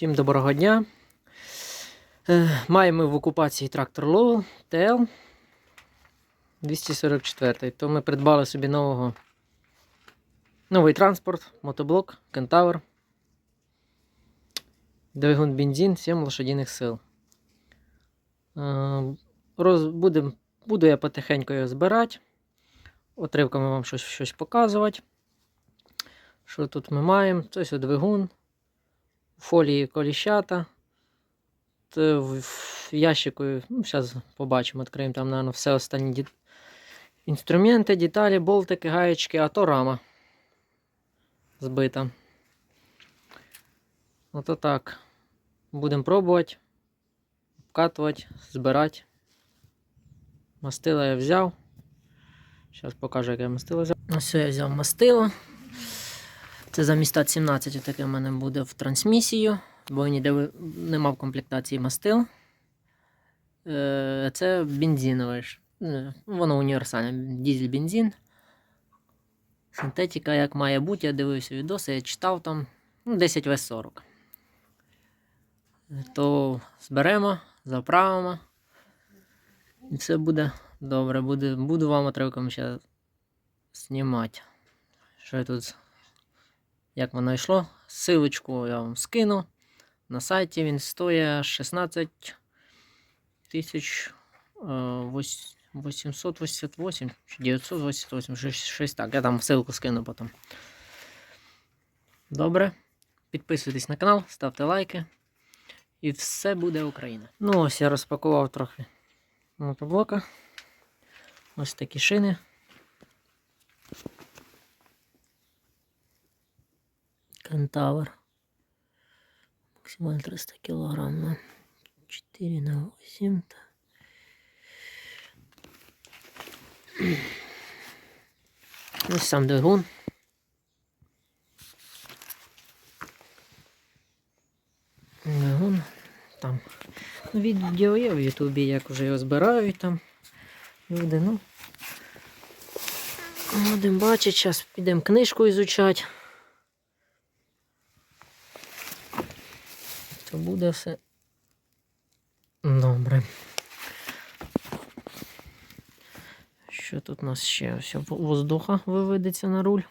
Всім доброго дня. Е, Маємо в окупації трактор Lowell TL 244. То ми придбали собі нового, новий транспорт, мотоблок, Кентавр. Двигун бензин, 7 лошадиних сил. Е, Роз, будем, буду я потихеньку його збирати. Отривками вам щось, щось показувати. Що тут ми маємо? Це ось двигун фолії коліщата. В ящику, ну, зараз побачимо, відкриємо там, наверное, все останні ді... інструменти, деталі, болтики, гаєчки, а то рама збита. Ото так. Будемо пробувати, обкатувати, збирати. Мастила я взяв. Зараз покажу, яке я мастило взяв. Ось я взяв мастило. Це замість стат 17 таке в мене буде в трансмісію, бо ніде нема в комплектації мастил. Е, Це бензинове. Е, Воно універсальне. Дізель-бензин. Синтетика, як має бути, я дивився відоси, я читав там ну, 10 в 40 То зберемо, заправимо. І все буде добре. Буде, буду вам отривком ще знімати. Що я тут як воно йшло. Силочку я вам скину. На сайті він стоїть 16 тисяч е, 888 чи 988, щось, щось так. Я там ссылку скину потім. Добре. Підписуйтесь на канал, ставте лайки. І все буде Україна. Ну, ось я розпакував трохи мотоблока. Ось такі шини. Кентавр. Максимально 300 килограмм на 4 на 8. та. Ось сам двигун. Двигун там. Ну, відео є в Ютубі, як вже його збирають там. Люди, ну. Будемо бачити, зараз підемо книжку ізучати. То буде все добре. Що тут у нас ще? Ось воздуха виведеться на руль.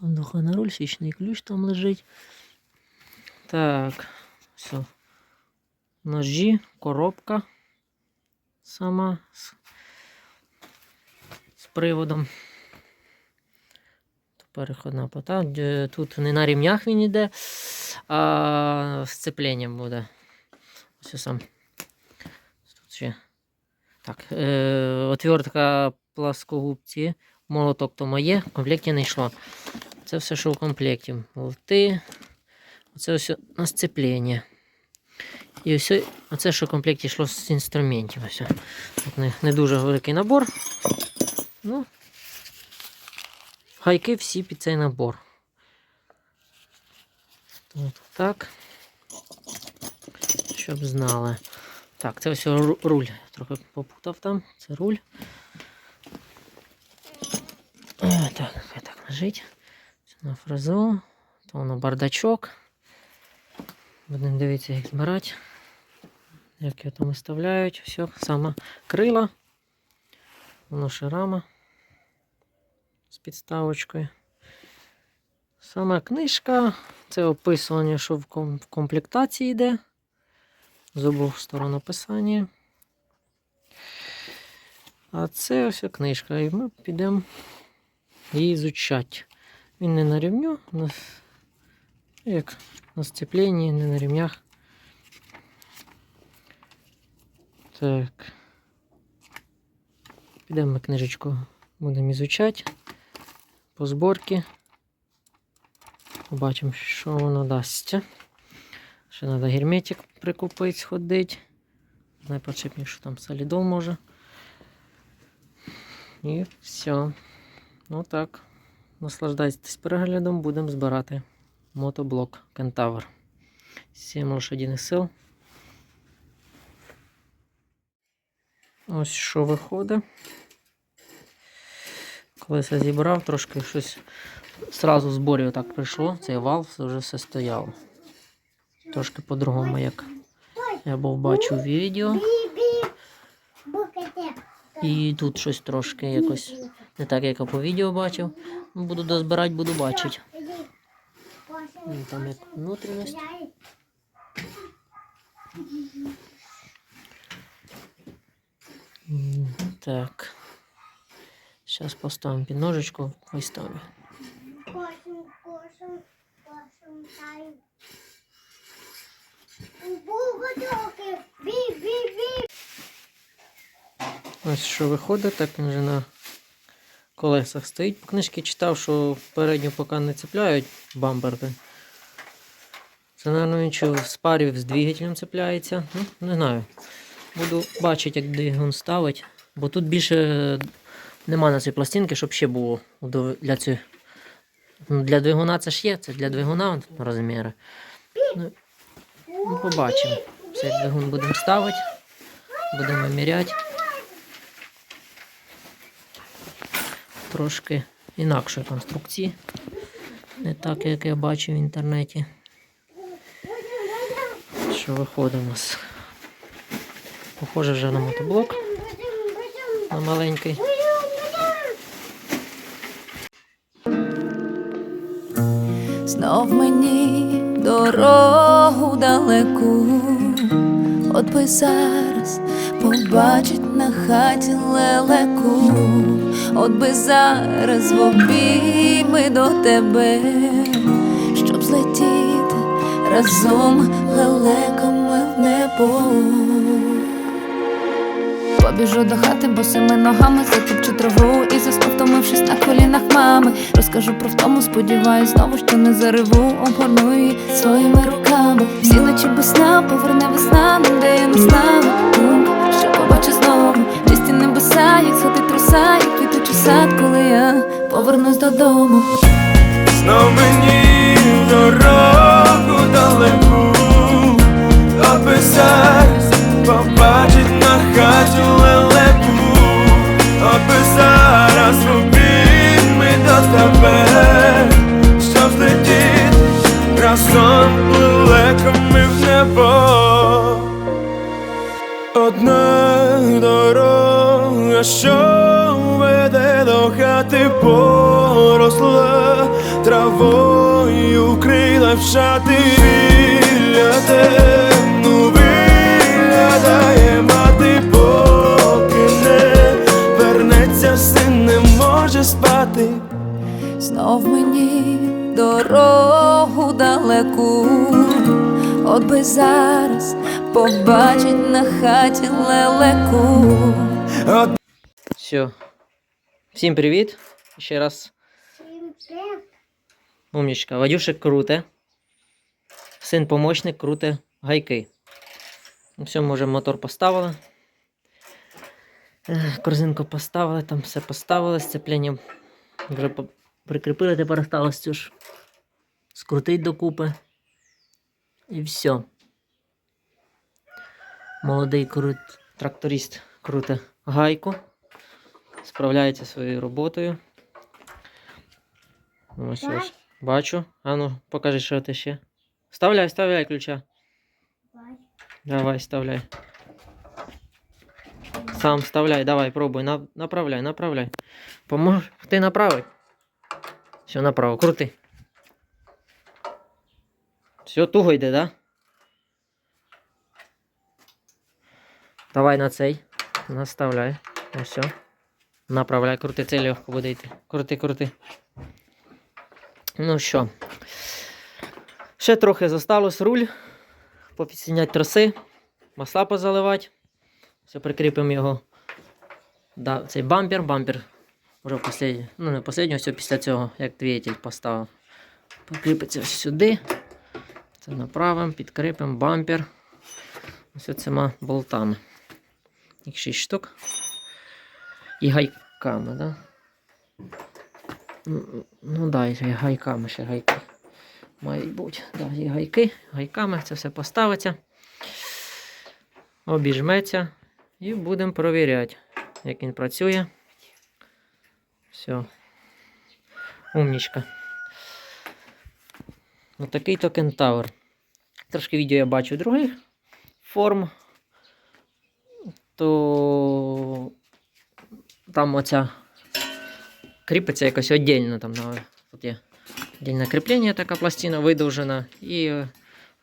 Воздуха на руль, свічний ключ там лежить. Так, все. Ножі, коробка сама з, з приводом. Переходна пота. Тут не на рівнях він іде, а сцепленням буде. Ось сам. Тут ще. Так, е, отвертка пласкогубці. Молоток то моє, в комплекті не йшло. Це все, що в комплекті. Болти. Оце ось на сцеплення. І ось оце, що в комплекті йшло з інструментів. Ось. Не, не дуже великий набор. Ну, Гайки всі під цей набор. Тут так. Щоб знали. Так, це ось ру- руль. Трохи попутав там. Це руль. Е, Так, хай так лежить. На фрезу. То воно бардачок. Будемо дивитися, як збирати. Як його там виставляють. Все, саме крила. Воно ще рама підставочкою. Сама книжка. Це описування, що в комплектації йде. З обох сторон описання. А це ось книжка. І ми підемо її изучати. Він не на рівню, на, як на сцепленні, не на рівнях. Так. Підемо ми книжечку будемо ізучати по зборці. Побачимо, що воно дасть. Ще треба герметик прикупити, сходити. Найподшипніше, що там солідол може. І все. Ну так. Наслаждайтесь переглядом, будемо збирати мотоблок Кентавр. 7 лошадиних сил. Ось що виходить. Коли все зібрав, трошки щось зразу з болю так прийшло, цей вал вже все стояло. Трошки по-другому, як я був бачу відео. І тут щось трошки якось не так, як я по відео бачив. Буду дозбирати, буду бачити. Ну, Там як внутрішність. Так. Зараз поставимо під ножичку, виставлю. Ось що виходить, так він вже на колесах стоїть. По книжці читав, що передню поки не цепляють бамперки. Це, мабуть, він що в парі з двигателем цепляється. Ну, не знаю. Буду бачити, як двигун ставить. Бо тут більше нема на цій пластинки, щоб ще було для цього. Ну, Для двигуна це ж є, це для двигуна розміри. Ну, ну, побачимо. Цей двигун будемо ставити, будемо міряти. Трошки інакшої конструкції. Не так, як я бачив в інтернеті. Що виходить у нас? Похоже вже на мотоблок, на маленький. Знов мені дорогу далеку, от би зараз побачить на хаті лелеку, от би зараз в обійми до тебе, щоб злетіти разом лелеками в небо. Побіжу до хати босими ногами, затопчу траву і засну, втомившись на колінах мами. Розкажу про втому, сподіваюсь, знову що не зариву, обгорну її своїми руками. Всі ночі без сна, поверне весна, там, де я не знала. Що побачу знову. Чисті небеса, як сходить труса, як квітучий сад, коли я повернусь додому. Знов мені дорога, що веде до хати поросла травою вкрила в шати біля темну виглядає мати, поки не вернеться, син не може спати. Знов мені дорогу далеку, от би зараз побачить на хаті лелеку. Все. Всім привіт. Ще раз. Умнічка. Вадюшик круте. Син помощник круте гайки. Ну, Все, може, мотор поставили. Корзинку поставили, там все поставили, сцеплінням вже прикріпили, тепер осталось цю ж скрутить докупи. І все. Молодий крут... тракторист круте гайку. Справляється зі своєю роботою. Ось ось. Бачу. Ану, покажи, що ти ще. Вставляй, вставляй ключа. Давай, вставляй. Сам вставляй, давай, пробуй. На, направляй, направляй. Помож. Ти направить. Все, направо. Крути. Все, туго йде, да? Давай на цей. Наставляй. Ось все. Направляй, крути, це легко буде йти. Крути, крути. Ну що. Ще трохи зосталось руль. Попідсіняти троси, масла позаливати. Все, прикріпимо його. Да, цей бампер. Бампер вже послідній. Ну, не останнього, все після цього, як двигатель поставив. Прикріпиться сюди. Це направимо, підкріпимо бампер. Ось цими болтами. Їх 6 штук. І гайками, да? Ну, Ну да, і гайками ще гайки. Мають бути. Да, і гайки, гайками це все поставиться. Обіжметься. І будемо провіряти, як він працює. Все. Умнічка. Ну, такий то кентавр. Трошки відео я бачу других форм. То там оця кріпиться якось віддільно. Там на, тут є віддільне кріплення, така пластина видовжена. І е,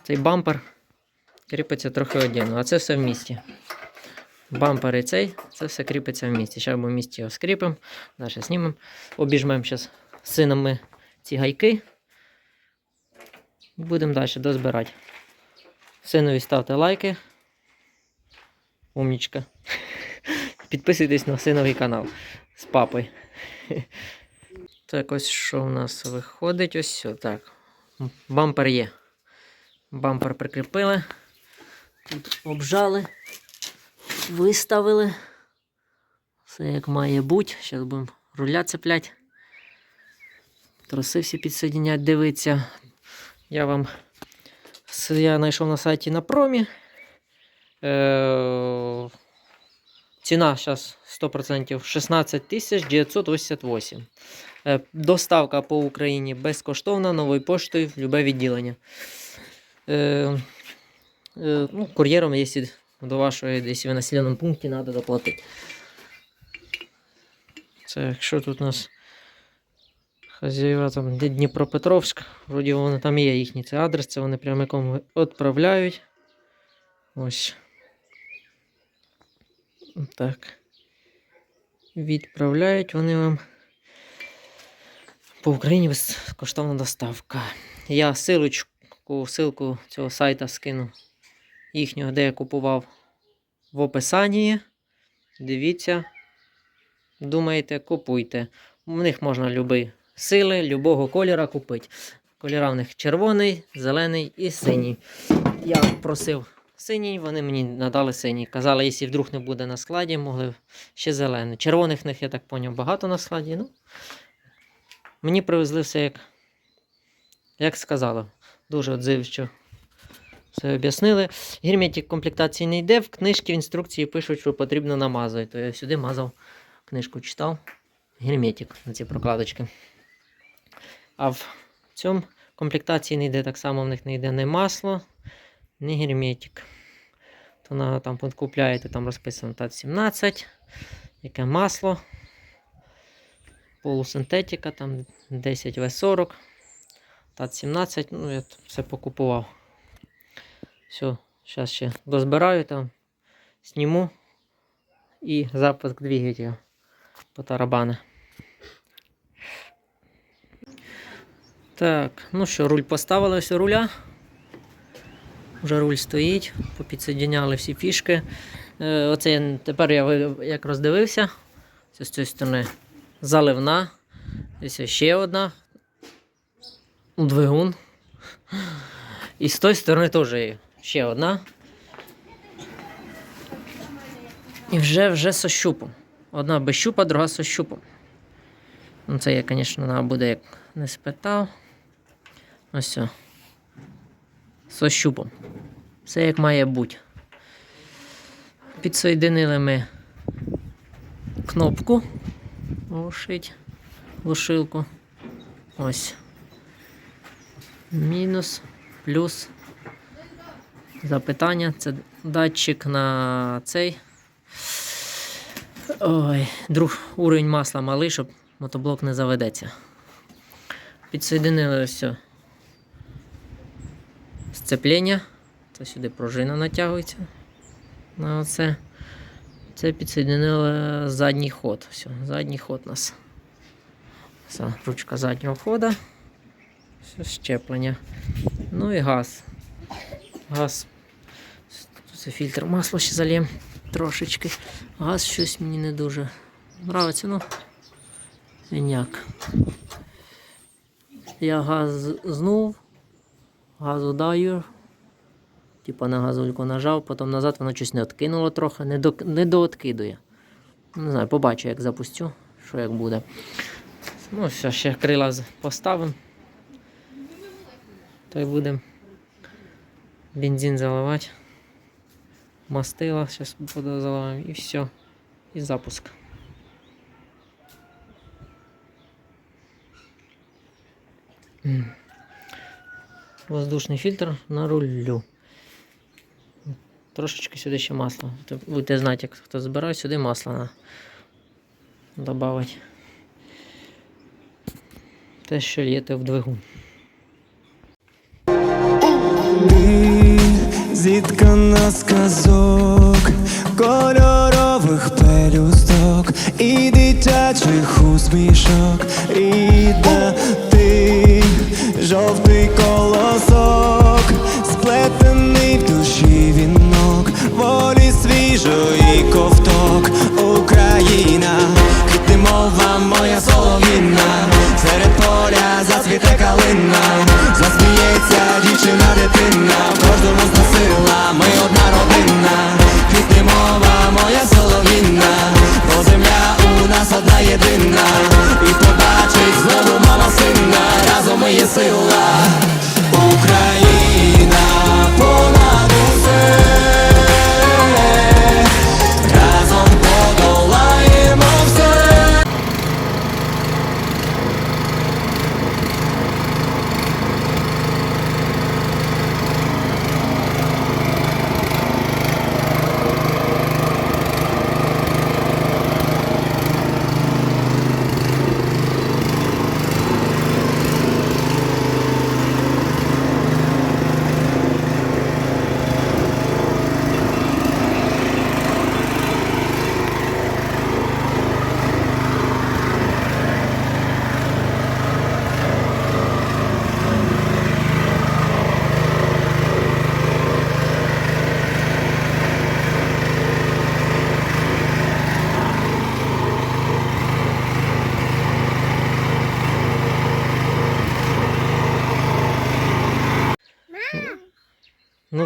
цей бампер кріпиться трохи віддільно. А це все в місті. Бампер і цей, це все кріпиться в місті. Зараз ми в місті його скріпимо, далі знімемо. Обіжмемо зараз сином ці гайки. Будемо далі дозбирати. Синові ставте лайки. Умнічка. Підписуйтесь на синовий канал з папою. Так, ось що у нас виходить. Ось. Так. Бампер є. Бампер прикріпили. Тут обжали. Виставили. Все як має бути. Зараз будемо руля цеплять. Троси всі підсоединять, дивиться. Я вам я знайшов на сайті на промі. Е, ціна зараз 100% 16 988. Е, доставка по Україні безкоштовна новою поштою в любе відділення. Е, е, ну, кур'єром, якщо до вашої, якщо ви населеному пункті, треба доплатити. Це якщо тут у нас хазяїва там Дніпропетровськ, вроді вони там є їхній це адрес, це вони прямиком відправляють. Ось. Так. Відправляють вони вам по Україні безкоштовна доставка. Я силочку, ссылку цього сайта скину їхнього, де я купував в описанні. Дивіться. Думаєте, купуйте. У них можна любі сили, любого кольора купити. Кольора в них червоний, зелений і синій. Я просив синій, вони мені надали синій. Казали, якщо вдруг не буде на складі, могли ще зелений. Червоних них, я так зрозумів, багато на складі. Ну, мені привезли все як, як сказали. Дуже отзивчо все об'яснили. Герметик комплектації не йде. В книжці в інструкції пишуть, що потрібно намазувати. То я сюди мазав, книжку читав. Герметик на ці прокладочки. А в цьому комплектації не йде так само, в них не йде ні масло, ні герметик. То на, там купляєте, там розписано ТАТ-17, яке масло, полусинтетика, там 10В40, ТАТ-17, ну я все покупував. Все, зараз ще дозбираю там, зніму і запуск двигателя по тарабани. Так, ну що, руль поставили ось руля. Вже руль стоїть, попідсоединяли всі фішки. Е, оце я, тепер я як роздивився. Це з цієї сторони заливна. Ось ще одна. Двигун. І з тої сторони теж ще одна. І вже вже со щупом. Одна без щупа, друга со щупом. Ну, це я, звісно, буде як не спитав. Ось все. Со щупом. Все як має бути. Підсоєдинили ми кнопку. Глушить. Глушилку. Ось. Мінус, плюс. Запитання. Це датчик на цей. Ой, друг, уровень масла малий, щоб мотоблок не заведеться. Підсоєдинили все. Сцеплення. Це сюди пружина натягується. На оце. Це підсоєдинили задній ход. Все, задній ход у нас. Все, ручка заднього хода. Все, щеплення. Ну і газ. Газ. Це фільтр масла ще залєм трошечки. Газ щось мені не дуже нравиться, ну. Ніяк. Я газ знув, газу даю. Типа на газульку нажав, потім назад воно щось не откинуло трохи, не, до, не дооткидує. Не знаю, побачу, як запустю, що як буде. Ну, все, ще крила поставимо. То й будемо бензин заливати. Мастила, зараз заливаємо і все. І запуск. М. Воздушний фільтр на рулю. Трошечки сюди ще масла. То Будете знати, як хто збирає, сюди масло на додавати. Те, що л'єте в двигун. Зіткана з казок, кольорових пелюсток і дитячих усмішок, рідна ти, жовтий колосок, сплетений в душі вінок, волі свіжої ковток, Україна, ти мова моя солов'їна, серед поля зацвіте калина, засміється дівчина дитина, в кожному з нас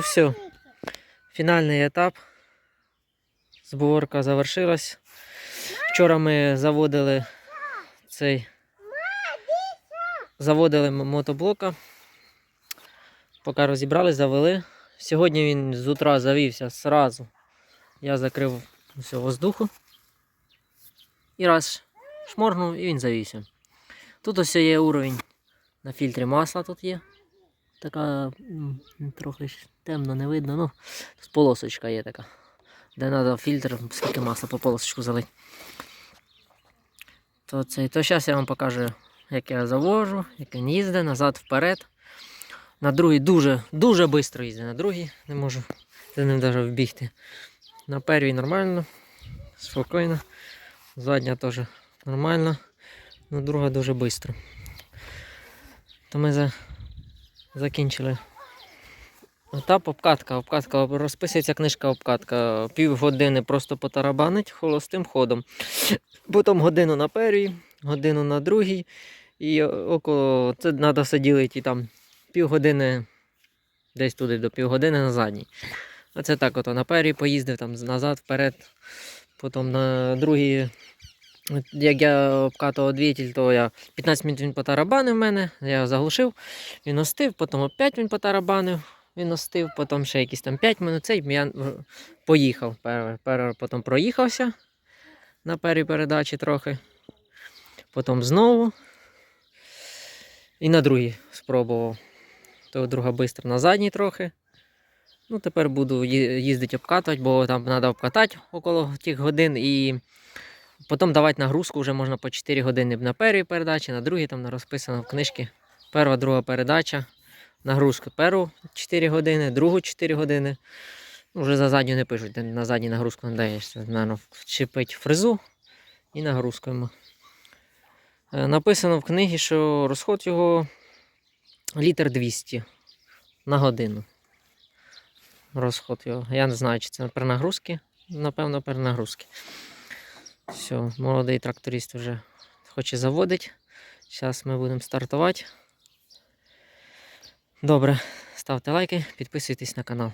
все. Фінальний етап. Зборка завершилась. Вчора ми заводили цей. Заводили мотоблока. Поки розібрали, завели. Сьогодні він з утра завівся сразу. Я закрив все воздуху. І раз шморгнув і він завівся. Тут ось є уровень на фільтрі масла тут є. Така трохи темно не видно. Ну, полосочка є така. Де треба фільтр, скільки масла по полосочку залить. То, це, то зараз я вам покажу, як я завожу, як він їздить, назад, вперед. На другий дуже, дуже швидко їздить. На другий не можу за ним навіть вбігти. На первій нормально, спокійно. Задня теж нормально. На друга дуже швидко. То ми за, закінчили етап обкатка. Обкатка розписується книжка обкатка. Півгодини просто потарабанить холостим ходом. Потім годину на першій, годину на другій. І около це треба все ділити там півгодини, десь туди до півгодини на задній. А це так, ото на першій поїздив, там назад, вперед. Потім на другій, як я обкатував двигатель, то я 15 минут він потарабанив мене, я заглушив, він остив, потім опять він потарабанив, він остив, потім ще якісь там 5 минут, цей я е, поїхав. Потім проїхався на першій передачі трохи. Потім знову. І на другій спробував. То друга швидко на задній трохи. Ну, тепер буду їздити обкатувати, бо там треба обкатати около тих годин і потім давати нагрузку вже можна по 4 години на першій передачі, на другій там розписано в книжці. Перша, друга передача. Нагрузка першу 4 години, другу 4 години. Ну, вже за задню не пишуть, на задній нагрузку не даєш. Наверно, вчепить фрезу і нагрузкуємо. Е, Написано в книгі, що розход його літр 200 на годину. Розход його. Я не знаю, чи це перенагрузки. Напевно, перенагрузки. Все, молодий тракторист вже хоче заводити. Зараз ми будемо стартувати. Добре, ставте лайки, підписуйтесь на канал.